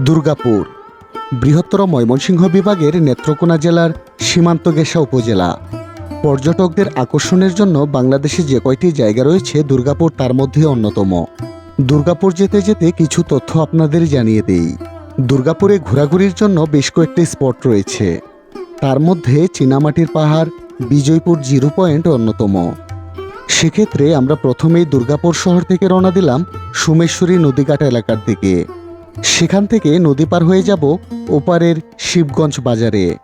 দুর্গাপুর, বৃহত্তর ময়মনসিংহ বিভাগের নেত্রকোনা জেলার সীমান্ত গেসা উপজেলা। পর্যটকদের আকর্ষণের জন্য বাংলাদেশে যে কয়টি জায়গা রয়েছে দুর্গাপুর তার মধ্যে অন্যতম। দুর্গাপুর যেতে যেতে কিছু তথ্য আপনাদের জানিয়ে দেই। দুর্গাপুরে ঘোরাঘুরির জন্য বেশ কয়েকটি স্পট রয়েছে। তার মধ্যে চীনামাটির পাহাড়, বিজয়পুর জিরো পয়েন্ট অন্যতম। সেক্ষেত্রে আমরা প্রথমেই দুর্গাপুর শহর থেকে রওনা দিলাম সুমেশ্বরী নদীঘাট এলাকার দিকে। সেখান থেকে নদী পার হয়ে যাব ওপারের শিবগঞ্জ বাজারে।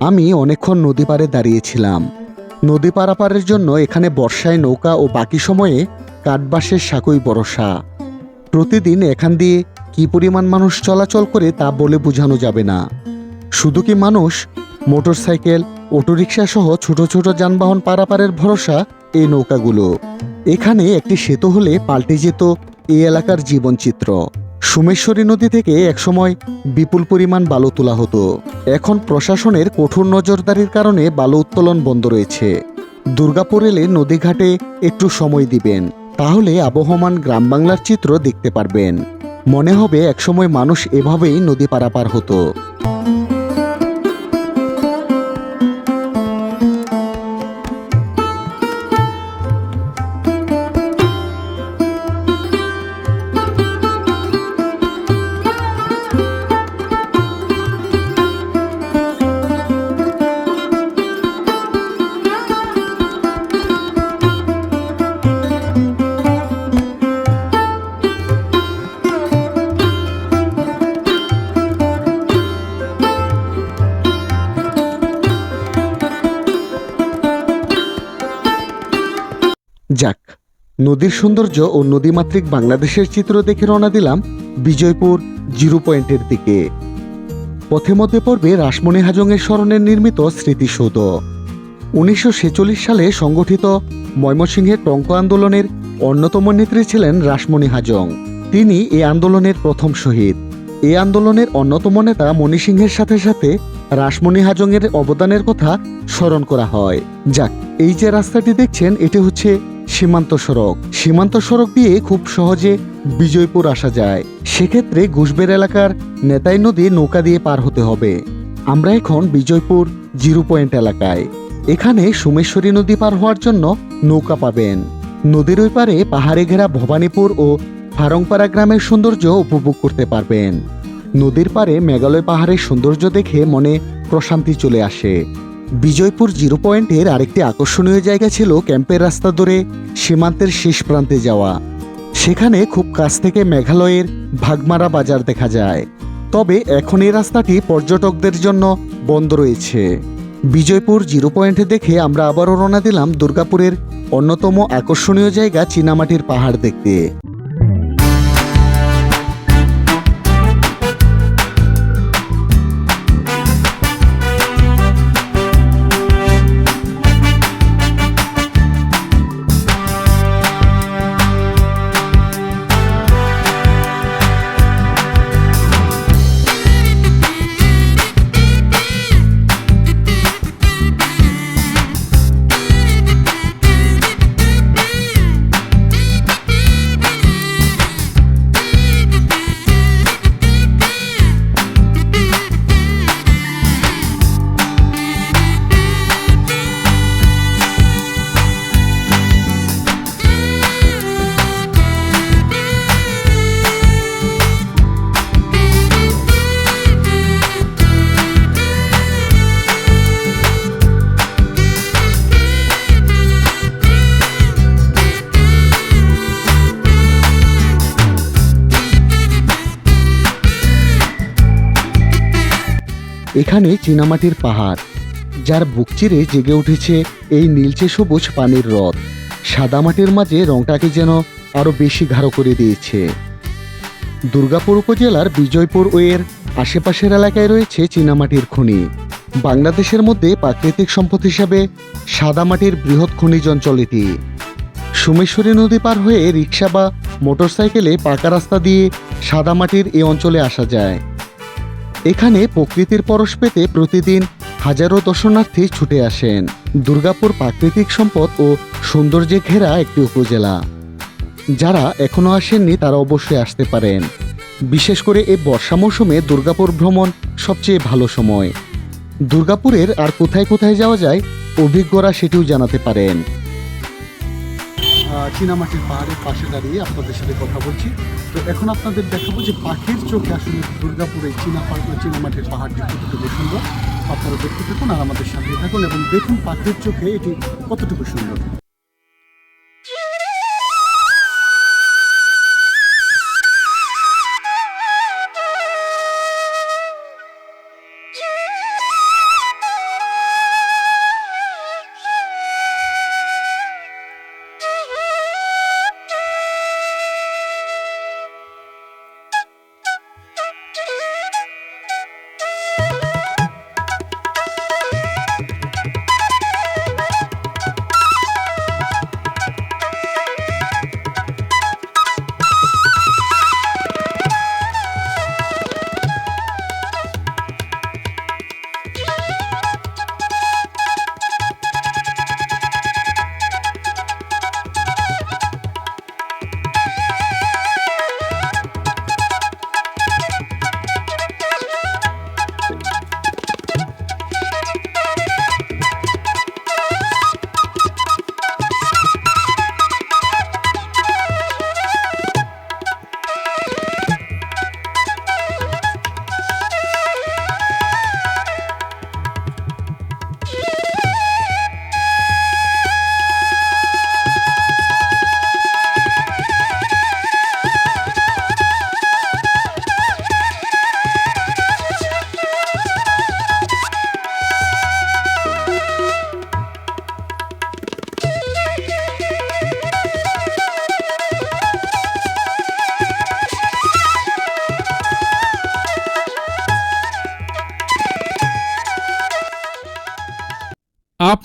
আমি অনেকক্ষণ নদী পাড়ে দাঁড়িয়েছিলাম। নদী পারাপারের জন্য এখানে বর্ষায় নৌকা ও বাকি সময়ে কাঠবাসের সাঁকুই বরসা। প্রতিদিন এখান দিয়ে কি পরিমাণ মানুষ চলাচল করে তা বলে বোঝানো যাবে না। শুধু কি মানুষ? মোটরসাইকেল, অটোরিকশা সহ ছোট ছোট যানবাহন পারাপারের ভরসা এই নৌকাগুলো। এখানে একটি সেতু হলে পাল্টে যেত এই এলাকার জীবনচিত্র। সুমেশ্বরী নদী থেকে একসময় বিপুল পরিমাণ বালু তোলা হতো। এখন প্রশাসনের কঠোর নজরদারির কারণে বালু উত্তোলন বন্ধ রয়েছে। দুর্গাপুর এলে নদীঘাটে একটু সময় দিবেন। তাহলে আবহমান গ্রাম বাংলার চিত্র দেখতে পারবেন। মনে হবে একসময় মানুষ এভাবেই নদী পারাপার হতো। যাক, নদীর সৌন্দর্য ও নদীমাতৃক বাংলাদেশের চিত্র দেখে রওনা দিলাম বিজয়পুর জিরো পয়েন্টের দিকে। পথে মধ্যে পড়বে রাসমণি হাজংয়ের স্মরণে নির্মিত স্মৃতিসৌধ। উনিশশো ছেচল্লিশ সালে সংগঠিত ময়মনসিংহের টঙ্ক আন্দোলনের অন্যতম নেত্রী ছিলেন রাসমণি হাজং। তিনি এ আন্দোলনের প্রথম শহীদ। এ আন্দোলনের অন্যতম নেতা মণিসিংহের সাথে সাথে রাসমণি হাজংয়ের অবদানের কথা স্মরণ করা হয়। যাক, এই যে রাস্তাটি দেখছেন, এটি হচ্ছে সীমান্ত সড়ক। সীমান্ত সড়ক দিয়ে খুব সহজে বিজয়পুর আসা যায়। সেক্ষেত্রে ঘুষবের এলাকার নেতাই নদী নৌকা দিয়ে পার হতে হবে। আমরা এখন বিজয়পুর জিরো পয়েন্ট এলাকায়। এখানে সোমেশ্বরী নদী পার হওয়ার জন্য নৌকা পাবেন। নদীর ওই পারে পাহাড়ে ঘেরা ভবানীপুর ও ফারংপাড়া গ্রামের সৌন্দর্য উপভোগ করতে পারবেন। নদীর পারে মেঘালয় পাহাড়ের সৌন্দর্য দেখে মনে প্রশান্তি চলে আসে। বিজয়পুর জিরো পয়েন্টের আরেকটি আকর্ষণীয় জায়গা ছিল ক্যাম্পের রাস্তা ধরে সীমান্তের শেষ প্রান্তে যাওয়া। সেখানে খুব কাছ থেকে মেঘালয়ের ভাগমারা বাজার দেখা যায়। তবে এখন এই রাস্তাটি পর্যটকদের জন্য বন্ধ রয়েছে। বিজয়পুর জিরো পয়েন্টে দেখে আমরা আবারও রওনা দিলাম দুর্গাপুরের অন্যতম আকর্ষণীয় জায়গা চীনামাটির পাহাড় দেখতে। এখানে চীনামাটির পাহাড়, যার বুক চিরে জেগে উঠেছে এই নীলচে সবুজ পানির হ্রদ। সাদা মাটির মাঝে রংটাকে যেন আরও বেশি গাঢ় করে দিয়েছে। দুর্গাপুর উপজেলার বিজয়পুর ওয়ের আশেপাশের এলাকায় রয়েছে চীনামাটির খনি। বাংলাদেশের মধ্যে প্রাকৃতিক সম্পদ হিসাবে সাদা মাটির বৃহৎ খনিজ অঞ্চল এটি। সোমেশ্বরী নদী পার হয়ে রিক্সা বা মোটরসাইকেলে পাকা রাস্তা দিয়ে সাদামাটির এই অঞ্চলে আসা যায়। এখানে প্রকৃতির পরশ পেতে প্রতিদিন হাজারো দর্শনার্থী ছুটে আসেন। দুর্গাপুর প্রাকৃতিক সম্পদ ও সৌন্দর্যে ঘেরা একটি উপজেলা। যারা এখনও আসেননি, তারা অবশ্যই আসতে পারেন। বিশেষ করে এই বর্ষা মৌসুমে দুর্গাপুর ভ্রমণ সবচেয়ে ভালো সময়। দুর্গাপুরের আর কোথায় কোথায় যাওয়া যায়, অভিজ্ঞরা সেটিও জানাতে পারেন। চীনামাটির পাহাড়ের পাশে দাঁড়িয়ে আপনাদের সাথে কথা বলছি। তো এখন আপনাদের দেখাবো যে পাখির চোখে আসলে দুর্গাপুরে চীনা চীনামাটির পাহাড়টি কতটুকু সুন্দর। আপনারা দেখতে থাকুন আর আমাদের সাথে থাকুন এবং দেখুন পাখির চোখে এটি কতটুকু সুন্দর।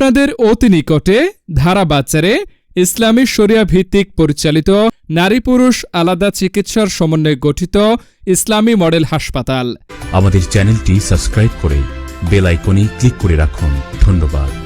আপনাদের অতি নিকটে ধারা বাচ্চারে ইসলামী শরিয়া ভিত্তিক পরিচালিত নারী পুরুষ আলাদা চিকিৎসার সমন্বয়ে গঠিত ইসলামী মডেল হাসপাতাল। আমাদের চ্যানেলটি সাবস্ক্রাইব করে বেল আইকনে ক্লিক করে রাখুন। ধন্যবাদ।